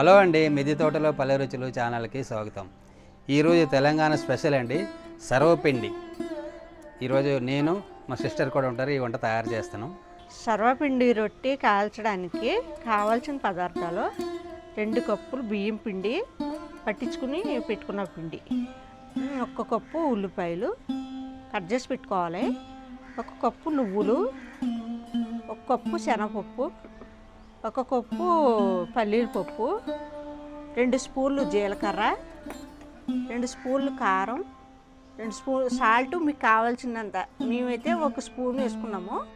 Hello అండి మిది తోటలో పల్లె రుచులు ఛానల్కి స్వాగతం. ఈరోజు తెలంగాణ స్పెషల్ అండి సర్వపిండి. ఈరోజు నేను మా సిస్టర్ కూడా ఉంటారు ఈ వంట తయారు చేస్తాను. సర్వపిండి రొట్టి కాల్చడానికి కావాల్సిన పదార్థాలు రెండు కప్పులు బియ్యం పిండి పట్టించుకుని పెట్టుకున్న పిండి. ఒక ఒక్క కప్పు ఉల్లిపాయలు కట్ చేసి పెట్టుకోవాలి. ఒక కప్పు నువ్వులు ఒక కప్పు శనగపప్పు ఒక కప్పు పల్లీల పప్పు రెండు స్పూన్లు జీలకర్ర రెండు స్పూన్లు కారం రెండు స్పూన్ సాల్ట్ మీకు కావాల్సినంత. మేమైతే ఒక స్పూన్ వేసుకున్నాము.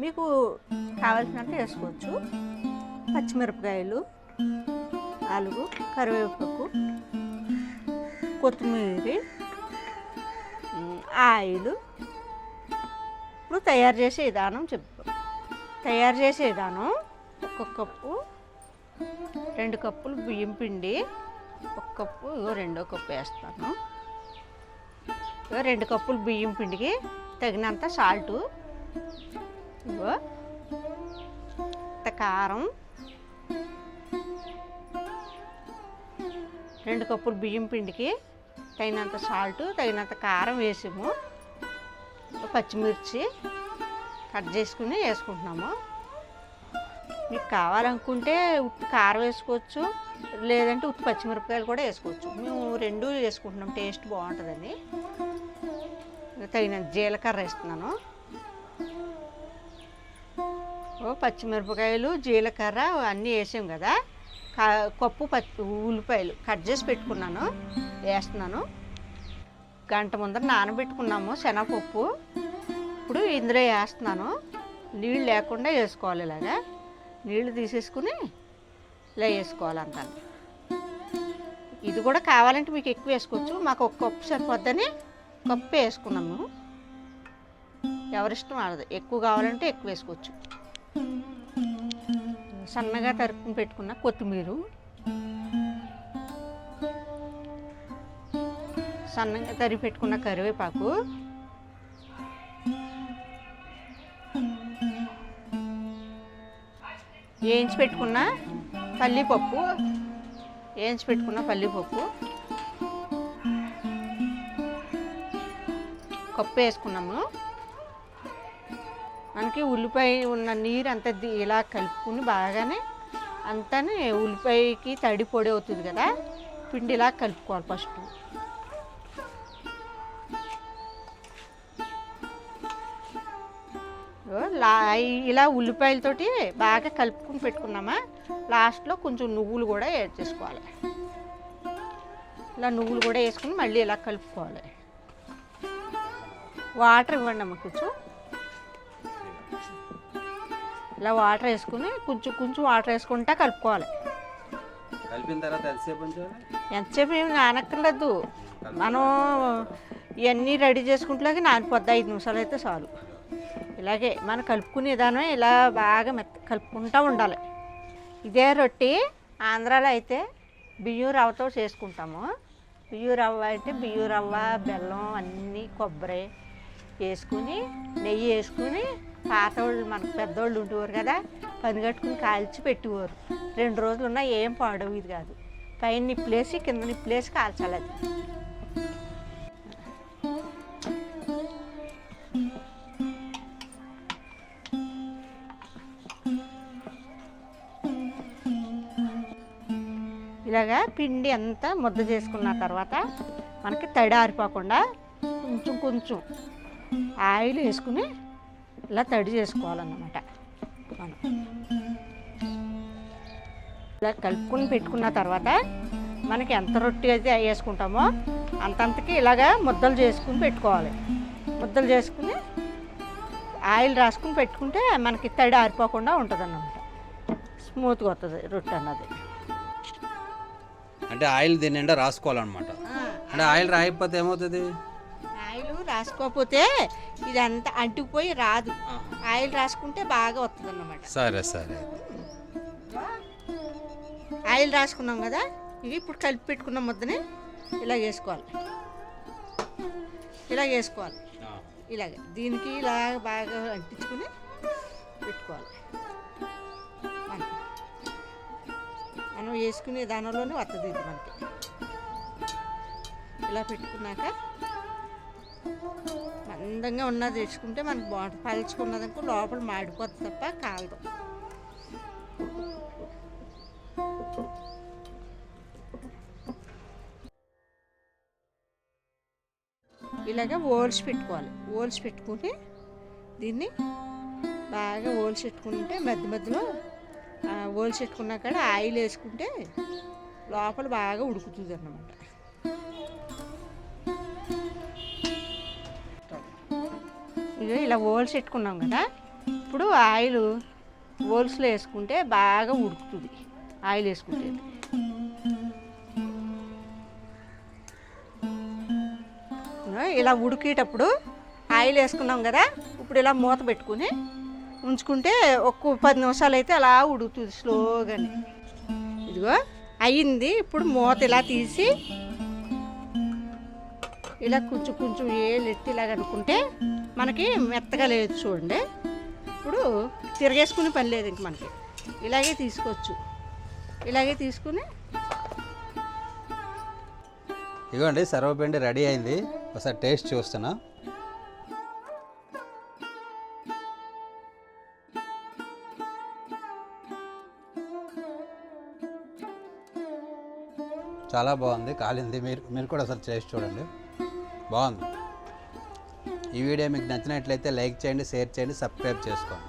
మీకు కావాల్సినంత వేసుకోవచ్చు. పచ్చిమిరపకాయలు నాలుగు కరివేపాకు కొత్తిమీర ఆయిలు ఆయిల్. ఇప్పుడు తయారు చేసే విధానం చెప్తాం. తయారు చేసే విధానం ఒక్కొక్క కప్పు రెండు కప్పులు బియ్యం పిండి ఒక కప్పు ఇగో రెండో కప్పు వేస్తాను. ఇగో రెండు కప్పులు బియ్యం పిండికి తగినంత సాల్టు ఇగో ఇంత కారం రెండు కప్పులు బియ్యం పిండికి తగినంత సాల్ట్ తగినంత కారం వేసాము. పచ్చిమిర్చి కట్ చేసుకుని వేసుకుంటున్నాము. మీకు కావాలనుకుంటే ఉత్తి కారం వేసుకోవచ్చు లేదంటే ఉప్పు పచ్చిమిరపకాయలు కూడా వేసుకోవచ్చు. మేము రెండు వేసుకుంటున్నాం టేస్ట్ బాగుంటుందని తగిన జీలకర్ర వేస్తున్నాను. ఓ పచ్చిమిరపకాయలు జీలకర్ర అన్నీ వేసాం కదా. కా- కప్పు పచ్చి ఉల్లిపాయలు కట్ చేసి పెట్టుకున్నాను వేస్తున్నాను. గంట ముందర నానబెట్టుకున్నాము శనగపప్పు. ఇప్పుడు ఇందులో వేస్తున్నాను. నీళ్ళు లేకుండా వేసుకోవాలి ఇలాగా. నీళ్ళు తీసేసుకుని ఇలా వేసుకోవాలి ఇది కూడా కావాలంటే మీకు ఎక్కువ వేసుకోవచ్చు. మాకు ఒక కప్పు సరిపోద్దని కప్పు వేసుకున్నాము ఎవరిష్టం వాళ్ళది. ఎక్కువ కావాలంటే ఎక్కువ వేసుకోవచ్చు. సన్నగా తరుపుని పెట్టుకున్న కొత్తిమీర. సన్నగా తరిగి పెట్టుకున్న కరివేపాకు. వేయించి పెట్టుకున్న పల్లీపప్పు వేయించి పెట్టుకున్న పల్లీపప్పు కప్పు వేసుకున్నాము. మనకి ఉల్లిపాయ ఉన్న నీరు అంతా ఇలా కలుపుకుని బాగానే అంతానే ఉల్లిపాయకి తడి పొడి అవుతుంది కదా పిండి ఇలా కలుపుకోవాలి ఫస్ట్. ఇలా ఉల్లిపాయలతోటి బాగా కలుపుకుని పెట్టుకున్నామా? లాస్ట్లో కొంచెం నువ్వులు కూడా యాడ్ చేసుకోవాలి. ఇలా నువ్వులు కూడా వేసుకుని మళ్ళీ ఇలా కలుపుకోవాలి. వాటర్ ఇవ్వండి అమ్మ కొంచెం. ఇలా వాటర్ వేసుకుని కొంచెం కొంచెం వాటర్ వేసుకుంటా కలుపుకోవాలి. కలిపిన తర్వాత ఎంతసేపు ఏమి నానక్కర్లేదు. మనం ఇవన్నీ రెడీ చేసుకుంటలాగే నానిపోద్ది. ఐదు నిమిషాలు అయితే చాలు. ఇలాగే మనం కలుపుకునే విధానం ఇలా బాగా మెత్త కలుపుకుంటూ ఉండాలి. ఇదే రొట్టి ఆంధ్రాలో అయితే బియ్యం రవ్వతో చేసుకుంటాము. బియ్యం రవ్వ అంటే బియ్యం రవ్వ బెల్లం అన్నీ కొబ్బరి వేసుకుని నెయ్యి వేసుకుని పాత వాళ్ళు మనకు పెద్దోళ్ళు ఉండేవారు కదా పని కట్టుకుని కాల్చి పెట్టేవారు. రెండు రోజులు ఉన్నా ఏం పాడవు ఇది కాదు. పైన నిప్పులేసి కింద నిప్పులేసి కాల్చాలి అది. ఇలాగా పిండి అంతా ముద్ద చేసుకున్న తర్వాత మనకి తడి ఆరిపోకుండా కొంచెం కొంచెం ఆయిల్ వేసుకుని ఇలా తడి చేసుకోవాలన్నమాట. మనం ఇలా కలుపుకుని పెట్టుకున్న తర్వాత మనకి ఎంత రొట్టె అయితే వేసుకుంటామో అంతంతకి ఇలాగా ముద్దలు చేసుకుని పెట్టుకోవాలి. ముద్దలు చేసుకుని ఆయిల్ రాసుకుని పెట్టుకుంటే మనకి తడి ఆరిపోకుండా ఉంటుంది అన్నమాట స్మూత్గా వస్తుంది రొట్టె అన్నది అంటే ఆయిల్ దీని నిండా రాసుకోవాలన్నమాట. అంటే ఆయిల్ రాయకపోతే ఏమవుతుంది? ఆయిల్ రాసుకోకపోతే ఇదంతా అంటుకుపోయి రాదు. ఆయిల్ రాసుకుంటే బాగా వస్తుంది అన్నమాట సరే సరే. ఆయిల్ రాసుకున్నాం కదా ఇవి ఇప్పుడు కలిపి పెట్టుకున్న ముద్దని ఇలా వేసుకోవాలి ఇలా వేసుకోవాలి ఇలాగ దీనికి ఇలా బాగా అంటించుకుని పెట్టుకోవాలి. మనం. వేసుకునే దానిలోనే వస్తుంది ఇది మనకి ఇలా పెట్టుకున్నాక మందంగా ఉన్నది వేసుకుంటే మనకు బాగుంటుంది పలుచుకున్నదనుకో లోపల మాడిపోతుంది తప్ప కాలదు ఇలాగ ఓల్స్ పెట్టుకోవాలి ఓల్స్ పెట్టుకుని దీన్ని బాగా ఓల్స్ పెట్టుకుంటే మధ్య మధ్యలో ఓల్చెట్టుకున్నా ఓల్స్ కాడ ఆయిల్ వేసుకుంటే లోపల బాగా ఉడుకుతుంది అన్నమాట ఇలా ఓల్స్ పెట్టుకున్నాం కదా ఇప్పుడు ఆయిల్ ఓల్స్లో వేసుకుంటే బాగా ఉడుకుతుంది ఆయిల్ వేసుకుంటే. ఇలా ఉడికేటప్పుడు ఆయిల్ వేసుకున్నాం కదా ఇప్పుడు ఇలా మూత పెట్టుకుని ఉంచుకుంటే ఒక్క పది నిమిషాలు అయితే అలా ఉడుకుతుంది స్లోగానే. ఇదిగో అయింది ఇప్పుడు మూత ఇలా తీసి ఇలా కొంచెం కొంచెం ఏళ్ళు ఎత్తి ఇలాగ అనుకుంటే మనకి మెత్తగా లేదు చూడండి. ఇప్పుడు తిరగేసుకునే పని లేదు ఇంక మనకి. ఇలాగే తీసుకోవచ్చు. ఇలాగే తీసుకుని ఇదిగోండి సర్వపిండి రెడీ అయింది. ఒకసారి టేస్ట్ చూస్తున్నా. చాలా బాగుంది. కాలింది. మీరు మీరు కూడా ఒకసారి చేసి చూడండి. బాగుంది. ఈ వీడియో మీకు నచ్చినట్లయితే లైక్ చేయండి షేర్ చేయండి సబ్స్క్రైబ్ చేసుకోండి.